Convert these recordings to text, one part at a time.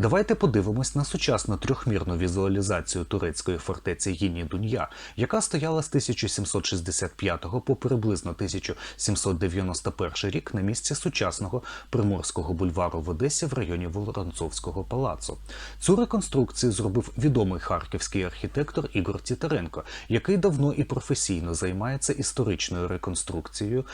Давайте подивимось на сучасну трьохмірну візуалізацію турецької фортеці Гіні Дунья, яка стояла з 1765 по приблизно 1791 рік на місці сучасного Приморського бульвару в Одесі в районі Воронцовського палацу. Цю реконструкцію зробив відомий харківський архітектор Ігор Тітаренко, який давно і професійно займається історичною реконструкцією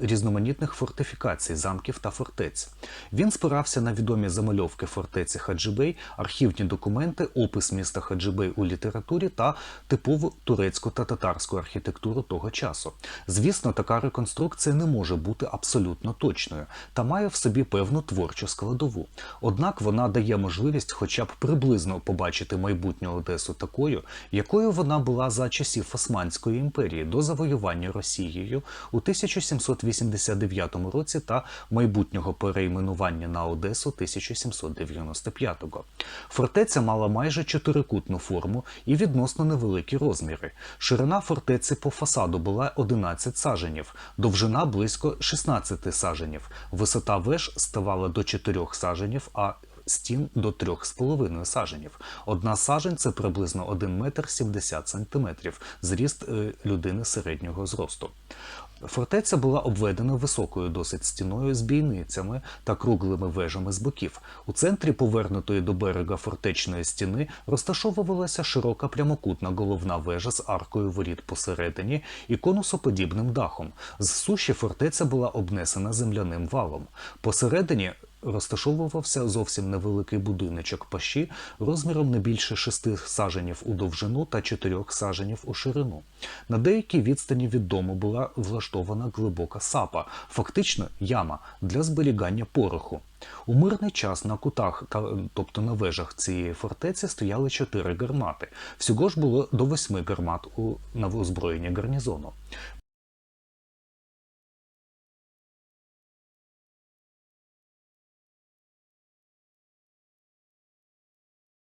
різноманітних фортифікацій, замків та фортець. Він спирався на відомі замальовки фортеці Хаджибей, архівні документи, опис міста Хаджибей у літературі та типову турецьку та татарську архітектуру того часу. Звісно, така реконструкція не може бути абсолютно точною та має в собі певну творчу складову. Однак вона дає можливість хоча б приблизно побачити майбутню Одесу такою, якою вона була за часів Османської імперії до завоювання Росією у 1789 році та майбутнього перейменування на Одесу 1795-го. Фортеця мала майже чотирикутну форму і відносно невеликі розміри. Ширина фортеці по фасаду була 11 саженів, довжина близько 16 саженів, висота веж ставала до 4 саженів, а стін до 3,5 саженів. Одна сажень це приблизно 1 метр 70 сантиметрів, зріст е, людини середнього зросту. Фортеця була обведена високою досить стіною з бійницями та круглими вежами з боків. У центрі повернутої до берега фортечної стіни розташовувалася широка прямокутна головна вежа з аркою воріт посередині і конусоподібним дахом. З суші фортеця була обнесена земляним валом. Посередині розташовувався зовсім невеликий будиночок пащі розміром не більше шести саженів у довжину та чотирьох саженів у ширину. На деякій відстані від дому була влаштована глибока сапа, фактично яма для зберігання пороху. У мирний час на кутах, та, тобто на вежах цієї фортеці, стояли чотири гармати. Всього ж було до восьми гармат у на озброєнні гарнізону.